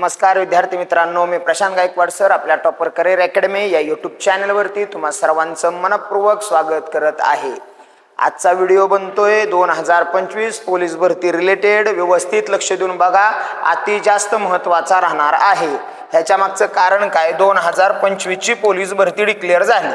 नमस्कार विद्यार्थी मित्रांनो. मी प्रशांत गायकवाड सर आपल्या टॉपर करिअर अकॅडमी या यूट्यूब चॅनलवरती तुम्हा सर्वांचं मनपूर्वक स्वागत करत आहे. आजचा व्हिडिओ बनतोय दोन हजार पंचवीस पोलीस भरती रिलेटेड व्यवस्थित लक्ष देऊन बघा. अति जास्त महत्त्वाचा राहणार आहे. ह्याच्या मागचं कारण काय? दोन हजार पंचवीसची पोलीस भरती डिक्लेअर झाली.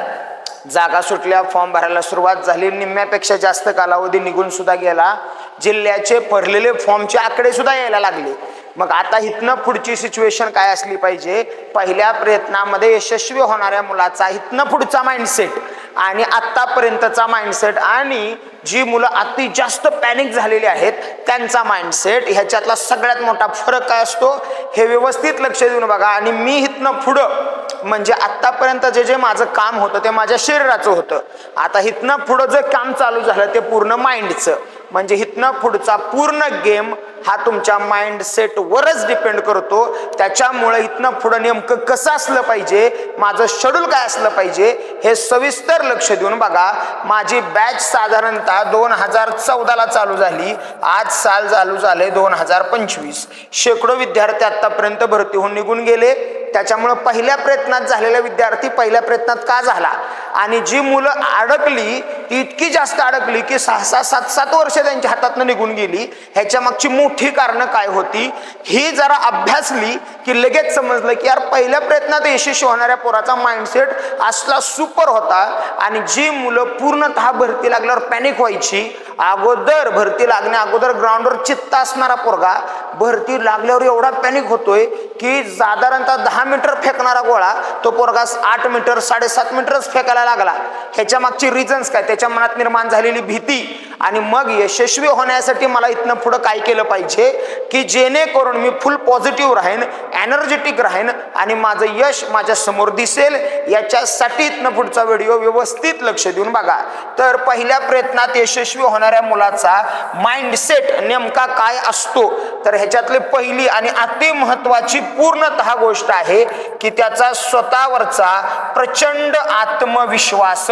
जागा सुटल्या फॉर्म भरायला सुरुवात झाली. निम्म्यापेक्षा जास्त कालावधी निघून सुद्धा गेला. जिल्ह्याचे भरलेले फॉर्मचे आकडे सुद्धा यायला लागले. मग आता इथनं पुढची सिच्युएशन काय असली पाहिजे? पहिल्या प्रयत्नामध्ये यशस्वी होणाऱ्या मुलाचा इथनं पुढचा माइंडसेट आणि आत्तापर्यंतचा माइंडसेट आणि जी मुलं अति जास्त पॅनिक झालेली आहेत त्यांचा माइंडसेट ह्याच्यातला सगळ्यात मोठा फरक काय असतो? हे व्यवस्थित लक्ष देऊन बघा आणि मी इथनं पुढं म्हणजे आत्तापर्यंत जे जे माझं काम होतं ते माझ्या शरीराचं होतं. आता इथनं पुढं जे काम चालू झालं ते पूर्ण माइंडचं म्हणजे इथनं पुढचा पूर्ण गेम हा तुमच्या माइंडसेटवरच डिपेंड करतो. त्याच्यामुळे इथनं पुढं नेमकं कसं असलं पाहिजे माझं शेड्यूल काय असलं पाहिजे हे सविस्तर लक्ष देऊन बघा. माझी बॅच साधारणतः दोन हजार चौदाला चालू झाली. आज साल चालू झाले दोन हजार पंचवीस. शेकडो विद्यार्थी आत्तापर्यंत भरती होऊन निघून गेले. त्याच्यामुळं पहिल्या प्रयत्नात झालेला विद्यार्थी पहिल्या प्रयत्नात का झाला? आणि जी मुलं अडकली ती इतकी जास्त अडकली की सहा सहा सात सात वर्ष त्यांच्या हातातनं निघून गेली. ह्याच्या मागची मोठी कारणं काय होती? ही जरा अभ्यासली की लगेच समजलं की यार पहिल्या प्रयत्नात यशस्वी होणाऱ्या पोराचा माइंडसेट असला सुपर होता आणि जी मुलं पूर्णतः भरती लागल्यावर पॅनिक व्हायची अगोदर भरती लागण्या अगोदर ग्राउंडवर चित्त असणारा पोरगा भरती लागल्यावर एवढा पॅनिक होतोय की साधारणतः दहा मीटर फेकणारा गोळा तो पोरगा आठ मीटर साडेसात मीटरच फेकायला लागला. ह्याच्या मागची रिझन्स काय? त्याच्या मनात निर्माण झालेली भीती आणि मग यशस्वी होण्यासाठी मला इथनं पुढं काय केलं पाहिजे? की जेणेकरून मी फुल पॉझिटिव्ह राहीन एनर्जेटिक राहीन आणि माझं यश माझ्यासमोर दिसेल याच्यासाठी इथनं पुढचा व्हिडिओ व्यवस्थित लक्ष देऊन बघा. तर पहिल्या प्रयत्नात यशस्वी होणाऱ्या मुलाचा माइंडसेट नेमका काय असतो? तर ह्याच्यातली पहिली आणि अति महत्वाची पूर्णतः गोष्ट आहे की त्याचा स्वतःवरचा प्रचंड आत्मविश्वास.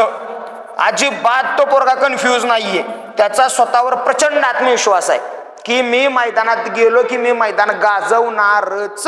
अजिबात तो पोरगा कन्फ्यूज नाहीये. त्याचा स्वतःवर प्रचंड आत्मविश्वास आहे. की मी मैदानात गेलो की मी मैदान गाजवणारच.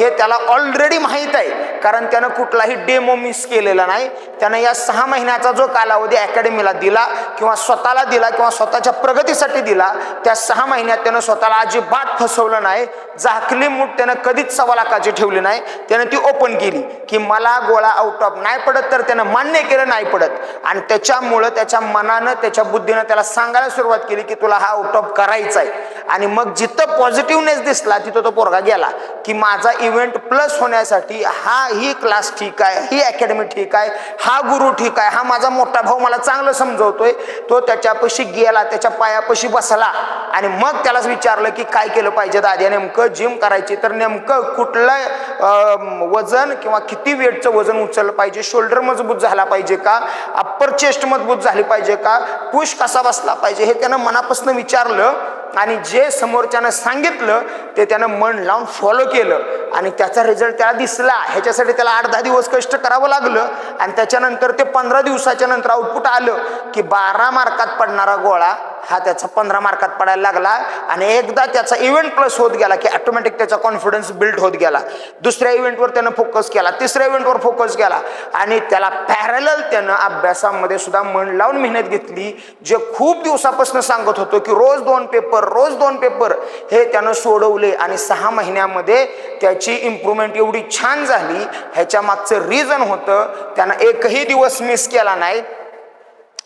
हे त्याला ऑलरेडी माहीत आहे. कारण त्यानं कुठलाही डेमो मिस केलेला नाही. त्यानं या सहा महिन्याचा जो कालावधी अकॅडमीला दिला किंवा स्वतःला दिला किंवा स्वतःच्या प्रगतीसाठी दिला त्या सहा महिन्यात त्यानं स्वतःला अजिबात फसवलं नाही. झाकली मूठ त्यानं कधीच सव्वा लाखाची ठेवली नाही. त्यानं ती ओपन केली की मला गोळा आउट ऑफ नाही पडत तर त्यानं मान्य केलं नाही पडत. आणि त्याच्यामुळं त्याच्या मनानं त्याच्या बुद्धीनं त्याला सांगायला सुरुवात केली की तुला हा आउट ऑफ करायचा आहे आणि मग जिथं पॉझिटिव्हनेस दिसला तिथं तो पोरगा गेला की माझा इव्हेंट प्लस होण्यासाठी हा ही क्लास ठीक आहे ही अकॅडमी ठीक आहे हा गुरु ठीक आहे हा माझा मोठा भाऊ मला चांगलं समजवतोय तो त्याच्यापाशी गेला त्याच्या पायापाशी बसला आणि मग त्यालाच विचारलं की काय केलं पाहिजे दाद्या नेमकं जिम करायची तर नेमकं कुठलं वजन किंवा किती वेटचं वजन उचललं पाहिजे शोल्डर मजबूत झाला पाहिजे का अप्पर चेस्ट मजबूत झाली पाहिजे का पुश कसा बसला पाहिजे हे त्यानं मनापासून विचारलं. आणि जे समोरच्यानं सांगितलं ते त्यानं मन लावून फॉलो केलं. आणि त्याचा रिझल्ट त्याला दिसला. ह्याच्यासाठी त्याला आठ दहा दिवस कष्ट करावं लागलं. आणि त्याच्यानंतर ते पंधरा दिवसाच्या नंतर आउटपुट आलं की बारा मार्कात पडणारा गोळा हा त्याचा पंधरा मार्कात पडायला लागला आणि एकदा त्याचा इव्हेंट प्लस होत गेला की ऑटोमॅटिक त्याचा कॉन्फिडन्स बिल्ड होत गेला. दुसऱ्या इव्हेंटवर त्यानं फोकस केला तिसऱ्या इव्हेंटवर फोकस केला आणि त्याला पॅरल त्यानं अभ्यासामध्ये सुद्धा मन लावून मेहनत घेतली जे खूप दिवसापासून सांगत होतो की रोज दोन पेपर रोज दोन पेपर हे त्यानं सोडवले आणि सहा महिन्यामध्ये त्याची इम्प्रुव्हमेंट एवढी छान झाली. ह्याच्या मागचं रिझन होतं त्यानं एकही दिवस मिस केला नाही.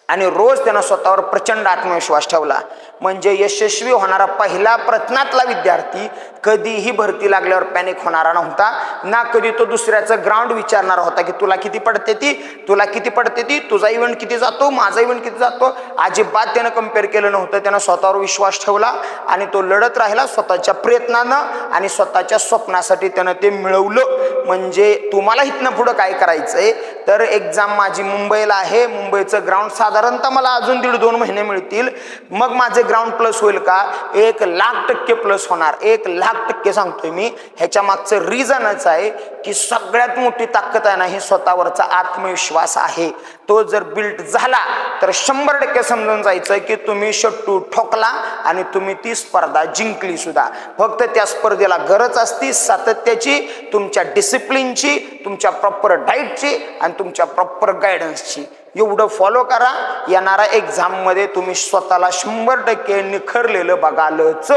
आणि रोज त्यानं स्वतःवर प्रचंड आत्मविश्वास ठेवला. म्हणजे यशस्वी होणारा पहिला प्रत्नातला विद्यार्थी कधीही भरती लागल्यावर पॅनिक होणारा नव्हता. ना कधी तो दुसऱ्याचं ग्राउंड विचारणारा होता की तुला किती पडते ती? तुला किती पडते ती? तुझा इव्हेंट किती जातो? माझा इव्हेंट किती जातो? अजिबात त्यानं कंपेअर केलं नव्हतं. त्यानं स्वतःवर विश्वास ठेवला आणि तो लढत राहिला स्वतःच्या प्रयत्नानं आणि स्वतःच्या स्वप्नासाठी त्यानं ते मिळवलं. म्हणजे तुम्हाला इथनं पुढं काय करायचंय? तर एक्झाम माझी मुंबईला आहे. मुंबईचं ग्राउंड साधं साधारणतः मला अजून दीड दोन महिने मिळतील. मग माझे ग्राउंड प्लस होईल का? एक लाख टक्के प्लस होणार. एक लाख टक्के सांगतोय मी. ह्याच्या मागचं रिझनच आहे की सगळ्यात मोठी ताकद आहे ना ही स्वतःवरचा आत्मविश्वास आहे. तो जर बिल्ट झाला तर शंभर टक्के समजून जायचं की तुम्ही शट्टू ठोकला आणि तुम्ही ती स्पर्धा जिंकली सुद्धा. फक्त त्या स्पर्धेला गरज असती सातत्याची तुमच्या डिसिप्लिनची तुमच्या प्रॉपर डाईटची आणि तुमच्या प्रॉपर गायडन्सची एवढं फॉलो करा. येणाऱ्या एक्झाममध्ये तुम्ही स्वतःला शंभर टक्के निखरलेलं बघालच.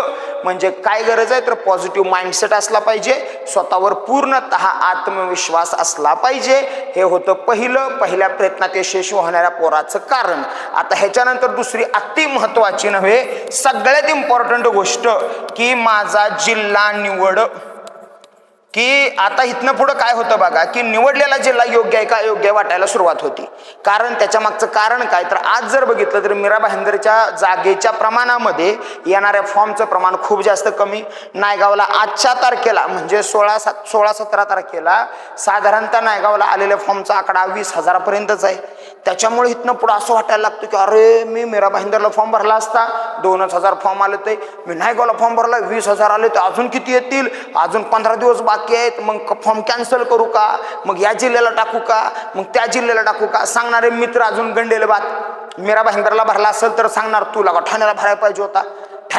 म्हणजे काय गरज आहे? तर पॉझिटिव्ह माइंडसेट असला पाहिजे. स्वतःवर पूर्णत आत्मविश्वास असला पाहिजे. हे होतं पहिलं. पहिल्या प्रयत्नात यशस्वी होणाऱ्या पोराचं कारण. आता ह्याच्यानंतर दुसरी अति महत्त्वाची नव्हे सगळ्यात इम्पॉर्टंट गोष्ट की माझा जिल्हा निवड. की आता इथनं पुढं काय होतं बघा की निवडलेला जिल्हा योग्य आहे का? अयोग्य वाटायला सुरुवात होती. कारण त्याच्या मागचं कारण काय? तर आज जर बघितलं तर मीरा भाईंदरच्या जागेच्या प्रमाणामध्ये येणाऱ्या फॉर्मचं प्रमाण खूप जास्त कमी. नायगावला आजच्या तारखेला म्हणजे सोळा सात सोळा सतरा तारखेला साधारणतः नायगावला आलेल्या फॉर्मचा आकडा वीस हजारापर्यंतच आहे. त्याच्यामुळे इथनं पुढं असं वाटायला लागतं की अरे मी मीरा भाईंदरला फॉर्म भरला असता. दोनच हजार फॉर्म आले ते मी नायगावला फॉर्म भरला. वीस हजार आले तर अजून किती येतील? अजून पंधरा दिवस बाकी आहेत. मग फॉर्म कॅन्सल करू का? मग या जिल्ह्याला टाकू का? मग त्या जिल्ह्याला टाकू का? सांगणारे मित्र अजून गंडेले बात मीरा भाईंदरला भरला असेल तर सांगणार तू लगा ठाण्याला भरायला पाहिजे होता.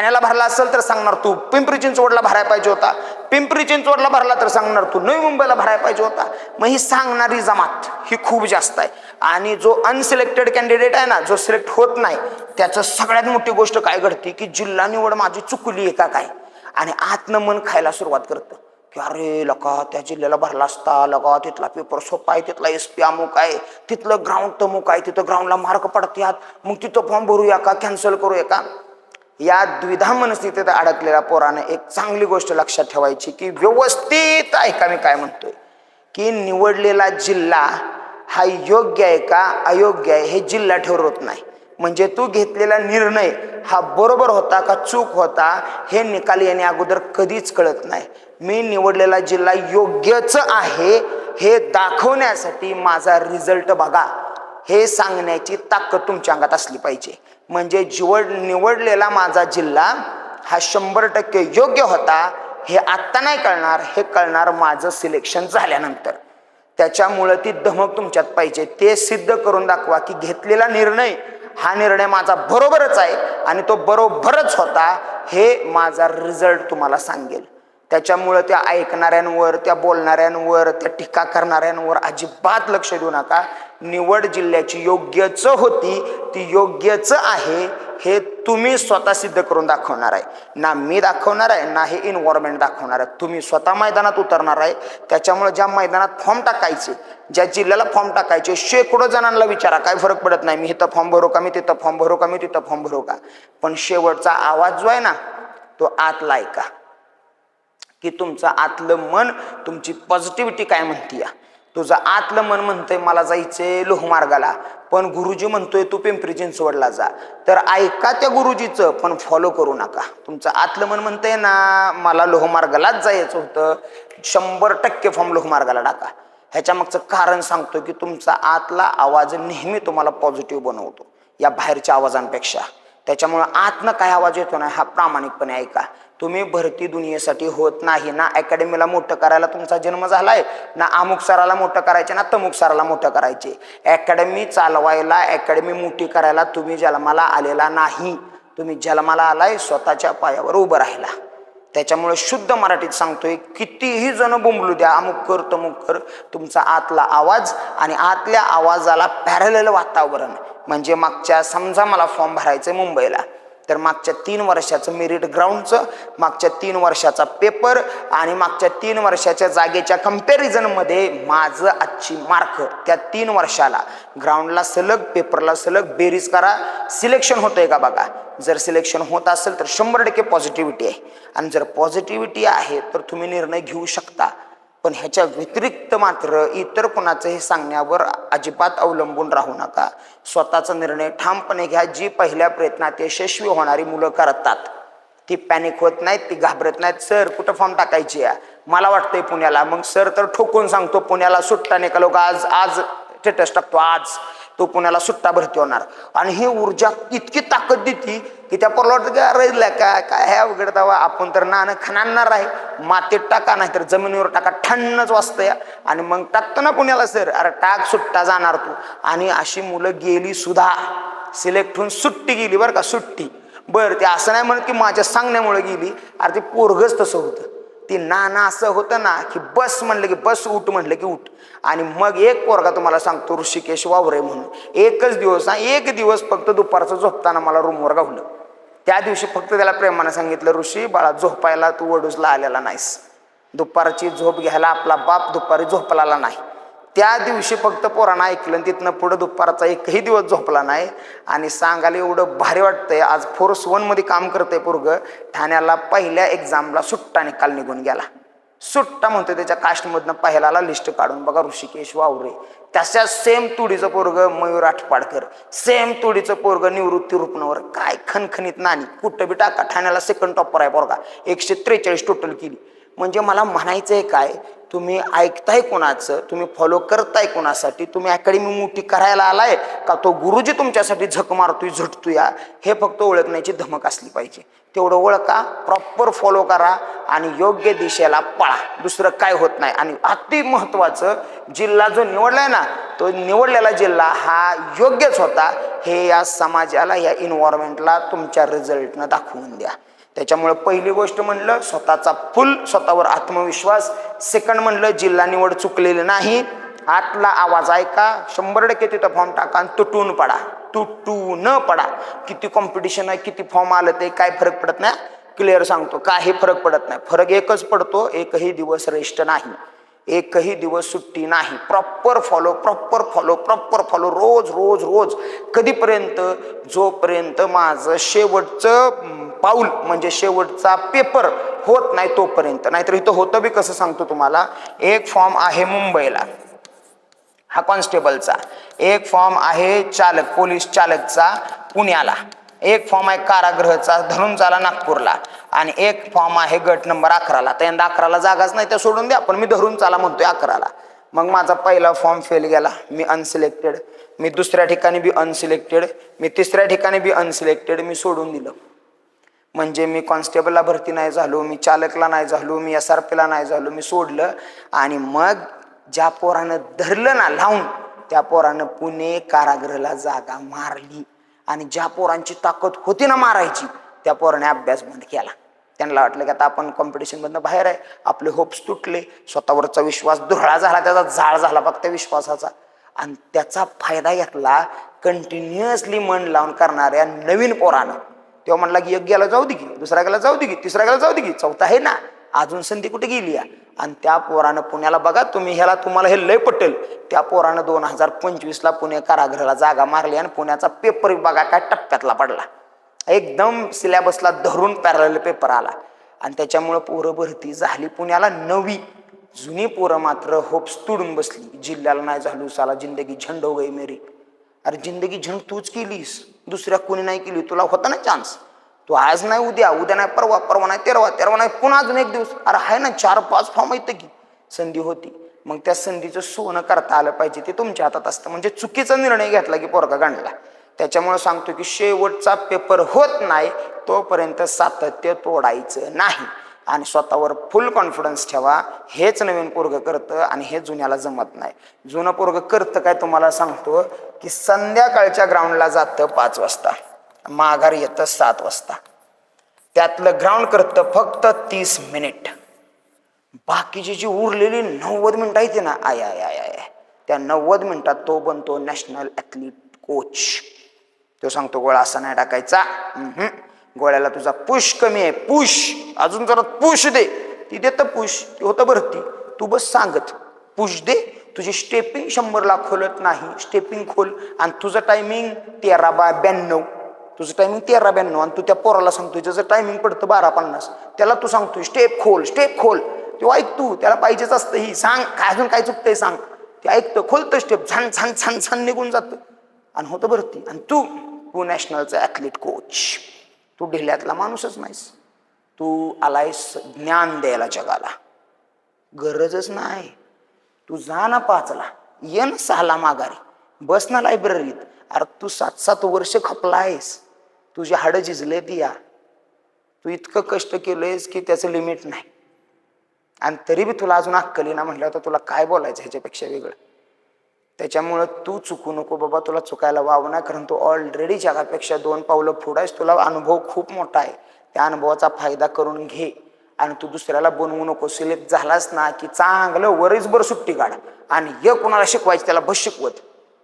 ठाण्याला भरला असेल तर सांगणार तू. पिंपरी चिंचवडला भरायला पाहिजे होता. पिंपरी चिंचवडला भरला तर सांगणार तू. नवी मुंबईला भरायला पाहिजे होता. मग ही सांगणारी जमात ही खूप जास्त आहे. आणि जो अनसिलेक्टेड कॅन्डिडेट आहे ना जो सिलेक्ट होत नाही त्याचं सगळ्यात मोठी गोष्ट काय घडते की जिल्हा निवड माझी चुकली आहे का काय? आणि आतनं मन खायला सुरुवात करतं. की अरे लका त्या जिल्ह्याला भरला असता. लगा तिथला पेपर सोपा आहे तिथला एस पी अमुक आहे. तिथलं ग्राउंड तमुक आहे. तिथं ग्राउंडला मार्क पडतात मग तिथं फॉर्म भरूया का? कॅन्सल करूया का? या द्विधा मनस्थितीत अडकलेल्या पोरानं एक चांगली गोष्ट लक्षात ठेवायची की व्यवस्थित ऐका मी काय म्हणतोय. की निवडलेला जिल्हा हा योग्य आहे का अयोग्य आहे हे जिल्हा ठरवत नाही. म्हणजे तू घेतलेला निर्णय हा बरोबर होता का चूक होता हे निकाल याने अगोदर कधीच कळत नाही. मी निवडलेला जिल्हा योग्यच आहे हे दाखवण्यासाठी माझा रिझल्ट बघा. हे सांगण्याची ताकद तुमच्या अंगात असली पाहिजे. म्हणजे जिवड निवडलेला माझा जिल्हा हा शंभर टक्के योग्य होता हे आत्ता नाही कळणार हे कळणार माझं सिलेक्शन झाल्यानंतर. त्याच्यामुळं ती धमक तुमच्यात पाहिजे. ते सिद्ध करून दाखवा की घेतलेला निर्णय हा निर्णय माझा बरोबरच आहे आणि तो बरोबरच होता हे माझा रिझल्ट तुम्हाला सांगेल. त्याच्यामुळं त्या ऐकणाऱ्यांवर त्या बोलणाऱ्यांवर त्या टीका करणाऱ्यांवर अजिबात लक्ष देऊ नका. निवड जिल्ह्याची योग्यच होती ती योग्यच आहे हे तुम्ही स्वतः सिद्ध करून दाखवणार आहे. ना मी दाखवणार आहे ना हे इन्व्हॉर्मेंट दाखवणार आहे. तुम्ही स्वतः मैदानात उतरणार आहे. त्याच्यामुळे ज्या मैदानात फॉर्म टाकायचे ज्या जिल्ह्याला फॉर्म टाकायचे शेकडो जणांना विचारा काय फरक पडत नाही. मी इथं फॉर्म भरू का मी तिथं फॉर्म भरू का मी तिथं फॉर्म भरू का? पण शेवटचा आवाज जो आहे ना तो आतला ऐका. की तुमचं आतलं मन तुमची पॉझिटिव्हिटी काय म्हणतीय तुझं आतलं मन म्हणतंय मला जायचंय लोहमार्गाला. पण गुरुजी म्हणतोय तू पिंपरी चिंचवडला जा. तर ऐका त्या गुरुजीचं पण फॉलो करू नका. तुमचं आतलं मन म्हणतंय ना मला लोहमार्गालाच जायचं होतं. शंभर टक्के फॉर्म लोहमार्गाला टाका. ह्याच्या मागचं कारण सांगतो की तुमचा आतला आवाज नेहमी तुम्हाला पॉझिटिव्ह बनवतो. या बाहेरच्या आवाजांपेक्षा. त्याच्यामुळं आतनं काय आवाज येतो ना हा प्रामाणिकपणे ऐका. तुम्ही भरती दुनियेसाठी होत नाही. ना अकॅडमीला मोठं करायला तुमचा जन्म झाला आहे ना अमुक सराला मोठं करायचे ना तमुक सराला मोठं करायचे. अकॅडमी चालवायला अकॅडमी मोठी करायला तुम्ही जन्माला आलेला नाही. तुम्ही जन्माला आलाय स्वतःच्या पायावर उभं राहिला. त्याच्यामुळे शुद्ध मराठीत सांगतोय कितीही जण बोंबलू द्या अमुक कर तमुक कर तुमचा आतला आवाज आणि आतल्या आवाजाला पॅरलेल वातावरण. म्हणजे मागच्या समजा मला फॉर्म भरायचं मुंबईला. तर मागच्या तीन वर्षाचं मेरिट ग्राउंडचं मागच्या तीन वर्षाचा पेपर आणि मागच्या तीन वर्षाच्या जागेच्या कम्पॅरिझनमध्ये माझं आजची मार्क त्या तीन वर्षाला ग्राउंडला सलग पेपरला सलग बेरीज करा. सिलेक्शन होतंय का बघा? जर सिलेक्शन होत असेल तर शंभर टक्के पॉझिटिव्हिटी आहे. आणि जर पॉझिटिव्हिटी आहे तर तुम्ही निर्णय घेऊ शकता. पण ह्याच्या व्यतिरिक्त मात्र इतर कुणाचंही सांगण्यावर अजिबात अवलंबून राहू नका. स्वतःचा निर्णय ठामपणे घ्या. जी पहिल्या प्रयत्नात यशस्वी होणारी मुलं करतात ती पॅनिक होत नाहीत ती घाबरत नाहीत. सर कुठं फॉर्म टाकायची आहे? मला वाटतंय पुण्याला. मग सर तर ठोकून सांगतो पुण्याला सुट्टा नाही का आज आज स्टेटस टाकतो आज. तो पुण्याला सुट्टा भरती होणार. आणि ही ऊर्जा इतकी ताकद देते की त्या पोरला वाटतं रजल्या काय काय ह्या वगैरे दावा आपण तर नाणं खाणार आहे. मातीत टाका नाही तर जमिनीवर टाका. ठण्णच वाजतं या. आणि मग टाकतो ना पुण्याला सर अरे टाक सुट्टा जाणार तू. आणि अशी मुलं गेली सुद्धा. सिलेक्ट होऊन सुट्टी गेली बरं का सुट्टी. बरं ते असं नाही म्हणत की माझ्या सांगण्यामुळे गेली. अरे ते पोरगच तसं होतं. ती नाना असं होतं ना की बस म्हणलं की बस उठ म्हणलं की उठ. आणि मग एक पोरगा तुम्हाला सांगतो ऋषिकेश वावरे म्हणून. एकच दिवस हा एक दिवस फक्त दुपारचं झोपताना मला रूमवर गावलं. त्या दिवशी फक्त त्याला प्रेमानं सांगितलं ऋषी बाळा झोपायला तू वडूसला आलेला नाहीस. दुपारची झोप घ्यायला आपला बाप दुपारी झोपलाला नाही. त्या दिवशी फक्त पोरानं ऐकलं आणि तिथनं पुढं दुपारचा एकही दिवस झोपला नाही. आणि सांगायला एवढं भारी वाटतंय आज फोर्स वनमध्ये काम करतंय पोरग. ठाण्याला पहिल्या एक्झामला सुट्टा निकाल निघून गेला. सुट्टा म्हणतो त्याच्या कास्टमधनं पहिल्याला लिस्ट काढून. बघा ऋषिकेश वावरे. तशा सेम तुडीचं पोरग मयूर आठपाडकर. सेम तुडीचं पोरग निवृत्ती रुपणावर काय खणखणीत नाणी. कुठं बी टाका. ठाण्याला सेकंड टॉपर आहे पोरगा. एकशे त्रेचाळीस टोटल केली. म्हणजे मला म्हणायचं आहे काय तुम्ही ऐकताय कोणाचं तुम्ही फॉलो करताय कोणासाठी तुम्ही अकॅडमी मोठी करायला आलाय का तो गुरुजी तुमच्यासाठी झक मारतोय झटतोय हे? फक्त ओळखण्याची धमक असली पाहिजे. तेवढं ओळखा प्रॉपर फॉलो करा आणि योग्य दिशेला पळा. दुसरं काय होत नाही. आणि अति महत्वाचं जिल्हा जो निवडलाय ना तो निवडलेला जिल्हा हा योग्यच होता. हे या समाजाला या इन्व्हायरमेंटला तुमच्या रिझल्टनं दाखवून द्या. त्याच्यामुळं पहिली गोष्ट म्हणलं स्वतःचा फुल स्वतःवर आत्मविश्वास. सेकंड म्हणलं जिल्हा निवड चुकलेली नाही. आतला आवाज ऐका शंभर टक्के तिथं फॉर्म टाका आणि तुटून पडा. तुटू न पडा. किती कॉम्पिटिशन आहे किती फॉर्म आलं ते काय फरक पडत नाही. क्लिअर सांगतो काही फरक पडत नाही. फरक एकच पडतो एकही दिवस रेस्ट नाही. एकही दिवस सुट्टी नाही. Proper follow proper follow proper follow रोज रोज रोज. कधीपर्यंत? जोपर्यंत माझं शेवटचं पाऊल म्हणजे शेवटचा पेपर होत नाही तोपर्यंत. नाहीतर इथं होतं बी कसं सांगतो तुम्हाला? एक फॉर्म आहे मुंबईला. हा कॉन्स्टेबलचा एक फॉर्म आहे चालक पोलीस चालकचा पुण्याला. एक फॉर्म आहे कारागृहचा धरून चाला नागपूरला. आणि एक फॉर्म आहे गट नंबर अकराला. तर यंदा अकराला जागाच नाही त्या सोडून द्या पण मी धरून चाला म्हणतोय अकराला. मग माझा पहिला फॉर्म फेल गेला मी अनसिलेक्टेड मी दुसऱ्या ठिकाणी बी अनसिलेक्टेड मी तिसऱ्या ठिकाणी बी अनसिलेक्टेड मी सोडून दिलं. म्हणजे मी कॉन्स्टेबलला भरती नाही झालो मी चालकला नाही झालो मी एस आर पीला नाही झालो मी सोडलं. आणि मग ज्या पोरानं धरलं ना लावून त्या पोरानं पुणे कारागृहाला जागा मारली. आणि ज्या पोरांची ताकद होती ना मारायची त्या पोराने अभ्यास बंद केला. त्यांना वाटलं की आता आपण कॉम्पिटिशनमधनं बाहेर आहे. आपले होप्स तुटले. स्वतःवरचा विश्वास दुरळा झाला. त्याचा जाळ झाला फक्त विश्वासाचा. आणि त्याचा फायदा घेतला कंटिन्युअसली मन लावून करणाऱ्या नवीन पोरानं. तेव्हा म्हणला की एक गेला जाऊ दे की. दुसऱ्या गेला जाऊ दे की. तिसऱ्या गेला जाऊ दे की. चौथा आहे ना. अजून संधी कुठे गेली या? आणि त्या पोरानं पुण्याला बघा तुम्ही. ह्याला तुम्हाला हे लय पटेल. त्या पोरानं दोन हजार पंचवीसला पुणे कारागृहाला जागा मारली आणि पुण्याचा पेपर बघा काय टप्प्यातला पडला. एकदम सिलेबसला धरून पॅरल पेपर आला. आणि त्याच्यामुळं पोरं भरती झाली. पुण्याला नवी जुनी पोरं मात्र होप्स तुडून बसली. जिल्ह्याला नाही झालो साला जिंदगी झंड हो गई मेरी. अरे जिंदगी झंड तूच केलीस. दुसऱ्या कोणी नाही केली. तुला होता ना चान्स तू आज नाही उद्या. उद्या नाही परवा. परवा नाही तेरवा. तेरवा नाही पुन्हा अजून एक दिवस. अरे आहे ना चार पाच फॉर्म येतं की. संधी होती. मग त्या संधीचं सोनं करता आलं पाहिजे. ते तुमच्या हातात असतं. म्हणजे चुकीचा निर्णय घेतला की पोरगा गांडला. त्याच्यामुळे सांगतो की शेवटचा पेपर होत नाही तोपर्यंत सातत्य तोडायचं नाही. आणि स्वतःवर फुल कॉन्फिडन्स ठेवा. हेच नवीन पोरग करतं आणि हे जुन्याला जमत नाही. जुनं पोरग करतं काय तुम्हाला सांगतो की संध्याकाळच्या ग्राउंडला जातं पाच वाजता. माघार येतं सात वाजता. त्यातलं ग्राउंड करतं फक्त तीस मिनिट. बाकीची जी उरलेली नव्वद मिनिटं आहेत ना आय आय आय आय त्या नव्वद मिनिटात तो बनतो नॅशनल ॲथलीट कोच तो सांगतो गोळा असा नाही टाकायचा. गोळ्याला तुझा पुश कमी आहे. पुश. अजून जरा पुश दे. ती देतं पुश. ती होतं भरती. तू बस सांगत. पुश दे. तुझी स्टेपिंग शंभरला खोलत नाही. स्टेपिंग खोल. आणि तुझं टायमिंग तेरा बा ब्याण्णव. तुझं टायमिंग तेरा ब्याण्णव. आणि तू त्या पोराला सांगतोय ज्याचं टायमिंग पडतं बारा पन्नास त्याला तू सांगतोय स्टेप खोल स्टेप खोल. तो ऐकतो त्याला पाहिजेच असतं ही. सांग. काय अजून काय चुकतंय सांग. ते ऐकतं. खोलतं स्टेप छान छान छान छान निघून जातं. आणि होतं भरती आणि तू तू नॅशनलचा ॲथलीट कोच तू ढिल्यातला माणूसच नाहीस तू आलायस ज्ञान द्यायला जगाला गरजच नाही तू जा ना पाचला ये ना सहाला माघारी बस ना लायब्ररीत अरे तू सात सात वर्ष खपला आहेस तुझी हाडं झिजले ती या तू इतकं कष्ट केलंयस की त्याचं लिमिट नाही आणि तरी बी तुला अजून अक्कली ना म्हटलं तर तुला काय बोलायचं ह्याच्यापेक्षा वेगळं त्याच्यामुळं तू चुकू नको बाबा तुला चुकायला वाव नाही कारण तू ऑलरेडी जगापेक्षा दोन पावलं पुढं आहेस. तुला अनुभव खूप मोठा आहे. त्या अनुभवाचा फायदा करून घे. आणि तू दुसऱ्याला बनवू नको. सिलेक्ट झालास ना की चांगलं वरीसभर सुट्टी काढ. आणि य कोणाला शिकवायचं त्याला बस शिकवत.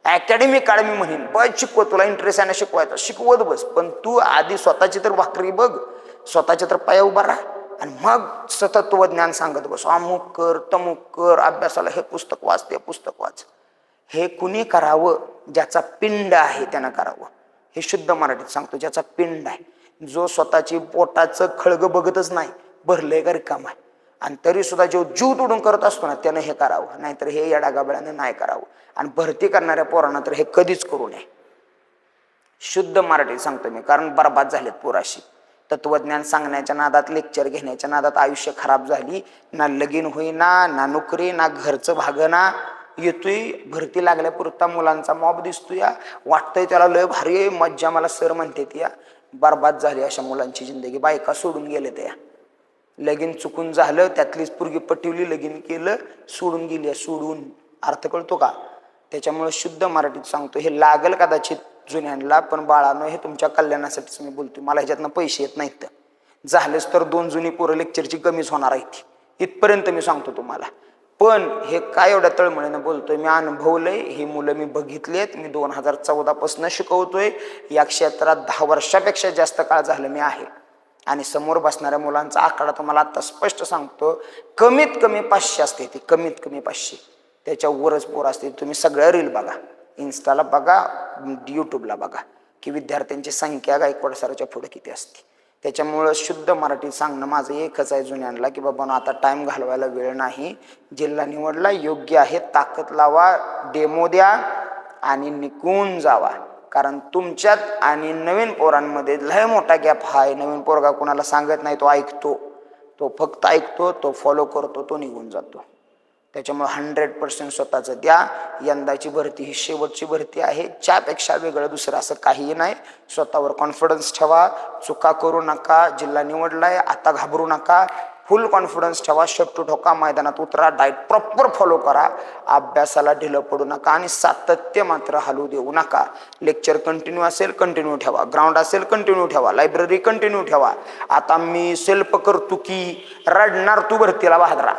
अकॅडमी काढ मी म्हणेन. बस शिकवत. तुला इंटरेस्ट आहे ना शिकवायचं. शिकवत बस. पण तू आधी स्वतःची तर वाकरी बघ. स्वतःच्या तर पाया उभा राहा. आणि मग सतत्वज्ञान सांगत बस. अमुक कर तमुक कर. अभ्यासाला हे पुस्तक वाच ते पुस्तक वाच. हे कुणी करावं? ज्याचा पिंड आहे त्यानं करावं. हे शुद्ध मराठीत सांगतो ज्याचा पिंड आहे. जो स्वतःची पोटाचं खळग बघतच नाही भरलंय का रिकाम आहे. आणि तरी सुद्धा जो जीव तोडून करत असतो ना त्यानं हे करावं. नाहीतर हे या डागाबळ्यानं नाही करावं. आणि भरती करणाऱ्या पोरांना तर हे कधीच करू नये. शुद्ध मराठीत सांगतो मी कारण बरबाद झालेत पोराशी. तत्वज्ञान सांगण्याच्या नादात लेक्चर घेण्याच्या नादात आयुष्य खराब झाली. ना लगीन होईना ना नोकरी ना घरचं भागना येतोय भरती लागल्यापुरता मुलांचा मॉब दिसतोय वाटतंय त्याला लय भारी मज्जा मला सर म्हणते या बरबाद झाली अशा मुलांची जिंदगी बायका सोडून गेले त्या. लगीन चुकून झालं त्यातलीच पुरगी पटवली लगीन केलं सोडून गेली सोडून. अर्थ कळतो का? त्याच्यामुळे शुद्ध मराठीत सांगतो हे लागल कदाचित जुन्यांना पण बाळानं हे तुमच्या कल्याणासाठीच मी बोलतो मला ह्याच्यातनं पैसे येत नाहीत. झालेच तर दोन जुनी पोरं लेक्चरची कमीच होणार आहे ती इथपर्यंत मी सांगतो तुम्हाला. पण हे काय एवढ्या तळमळीनं बोलतोय? मी अनुभवलंय. ही मुलं मी बघितली आहेत. मी दोन हजार चौदापासून शिकवतोय. या क्षेत्रात दहा वर्षापेक्षा जास्त काळ झालं मी आहे. आणि समोर बसणाऱ्या मुलांचा आकडा तुम्हाला आता स्पष्ट सांगतो. कमीत कमी पाचशे असते ती. कमीत कमी पाचशे. त्याच्या वरच पोर असते. तुम्ही सगळ्या रील बघा. इन्स्टाला बघा. यूट्यूबला बघा. की विद्यार्थ्यांची संख्या गायकवाड सराच्या पुढे किती असते? त्याच्यामुळं शुद्ध मराठी सांगणं माझं एकच आहे जुन्यांना की बाबा आता टाईम घालवायला वेळ नाही. जिल्हा निवडला योग्य आहे ताकद लावा डेमो द्या आणि निघून जावा. कारण तुमच्यात आणि नवीन पोरांमध्ये लय मोठा गॅप हा आहे. नवीन पोरगा कोणाला सांगत नाही तो ऐकतो. तो फक्त ऐकतो तो फॉलो करतो तो निघून जातो. त्याच्यामुळे हंड्रेड पर्सेंट स्वतःचं द्या. यंदाची भरती ही शेवटची भरती आहे. ज्यापेक्षा वेगळं दुसरं असं काहीही नाही. स्वतःवर कॉन्फिडन्स ठेवा. चुका करू नका. जिल्हा निवडला आहे आता घाबरू नका. फुल कॉन्फिडन्स ठेवा. शट्टू ठोका. मैदानात उतरा. डाएट प्रॉपर फॉलो करा. अभ्यासाला ढिलं पडू नका आणि सातत्य मात्र हलू देऊ नका. लेक्चर कंटिन्यू असेल कंटिन्यू ठेवा. ग्राउंड असेल कंटिन्यू ठेवा. लायब्ररी कंटिन्यू ठेवा. आता मी सेल्फ करतो की रडणार तू भरतीला बहादरा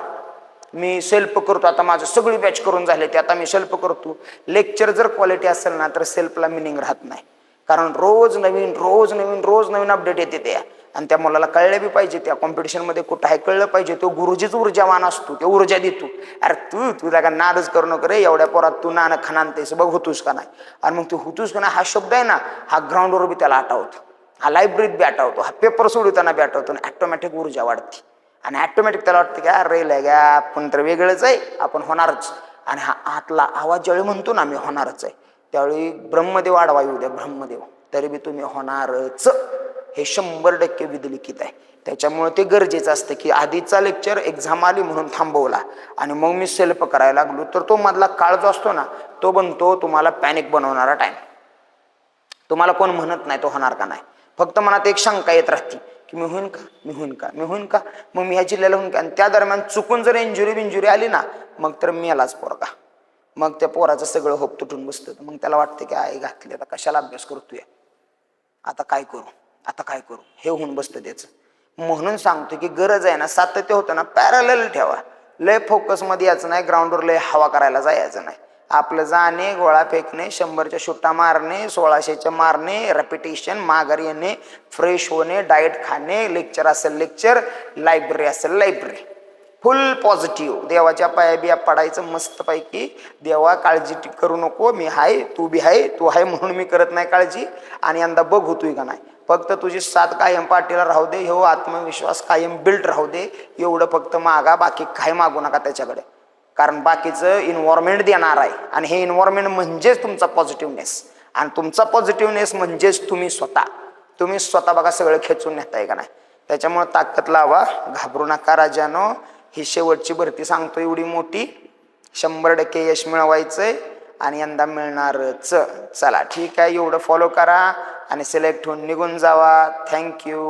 मी सेल्फ करतो. आता माझं सगळी बॅच करून झाले ते आता मी सेल्फ करतो. लेक्चर जर क्वालिटी असेल ना तर सेल्फला मिनिंग राहत नाही. कारण रोज नवीन रोज नवीन रोज नवीन अपडेट येते त्या. आणि त्या मुलाला कळल्या बी पाहिजे त्या कॉम्पिटिशनमध्ये कुठं आहे कळलं पाहिजे. तो गुरुजीच ऊर्जावान असतो ते ऊर्जा देतो. अरे तू तुझा का नादच करू नको रे एवढ्या पोरात तू नानं खानानतेस बघ होतोस का नाही. आणि मग तू होतोस का नाही हा शब्द आहे ना हा ग्राउंडवर बी त्याला आठवतो. हा लायब्ररीत बी आठवतो हा पेपर सोडवताना बी आठवतो आणि ॲटोमॅटिक ऊर्जा वाढते. आणि ॲटोमॅटिक त्याला वाटतं की अरे लय गा आपण तर वेगळंच आहे आपण होणारच. आणि हा आतला आवाज ज्यावेळी म्हणतो ना मी होणारच आहे त्यावेळी ब्रह्मदेव आडवा येऊ द्या ब्रह्मदेव. तरी बी तुम्ही होणारच. हे शंभर टक्के विधलिखित आहे. त्याच्यामुळे ते गरजेचं असतं की आधीचा लेक्चर एक्झाम आली म्हणून थांबवला. आणि मग मी सेल्फ करायला लागलो. तर तो मधला काळ जो असतो ना तो बनतो तुम्हाला पॅनिक बनवणारा टाईम तुम्हाला कोण म्हणत नाही तो होणार का नाही. फक्त मनात एक शंका येत राहते. की मी होईन का? मी होईन का? मी होईन का? मग मी ह्या जिल्ह्याला होईन का? आणि त्या दरम्यान चुकून जर इंजुरी बिंजुरी आली ना मग तर मी यालाच पोरगा. मग त्या पोराचं सगळं होप तुटून बसतं. मग त्याला वाटतं की आई घातली आता कशाला अभ्यास करतोय? आता काय करू? आता काय करू? हे होऊन बसतं त्याचं. म्हणून सांगतो की गरज आहे ना सातत्य होतं ना पॅरल ठेवा. लय फोकसमध्ये यायचं नाही ग्राउंडवर लय हवा करायला जायचं नाही. आपलं जाणे गोळा फेकणे शंभरच्या सुट्टा मारणे सोळाशेच्या मारणे रेपिटेशन माघार येणे फ्रेश होणे डाएट खाणे लेक्चर असेल लेक्चर लायब्ररी असेल लायब्ररी फुल पॉझिटिव्ह देवाच्या पाया बिया पडायचं मस्तपैकी. देवा काळजी करू नको. मी हाय तू बी हाय तू हाय म्हणून मी करत नाही काळजी. आणि यंदा बघू होतोय का नाही. फक्त तुझी साथ कायम पाठीला राहू दे. हो आत्मविश्वास कायम बिल्ड राहू दे. एवढं फक्त मागा बाकी काय मागू नका त्याच्याकडे. कारण बाकीचं इन्व्हॉर्मेंट देणार आहे. आणि हे इन्व्हॉर्मेंट म्हणजेच तुमचा पॉझिटिव्हनेस आणि तुमचा पॉझिटिव्हनेस म्हणजेच तुम्ही स्वतः. तुम्ही स्वतः बघा सगळं खेचून नेताय का नाही. त्याच्यामुळे ताकद लावा. घाबरू नका राजानो. ही शेवटची भरती सांगतो एवढी मोठी. शंभर टक्के यश मिळवायचंय आणि यंदा मिळणारच. चला ठीक आहे. एवढं फॉलो करा आणि सिलेक्ट होऊन निघून जावा. थँक्यू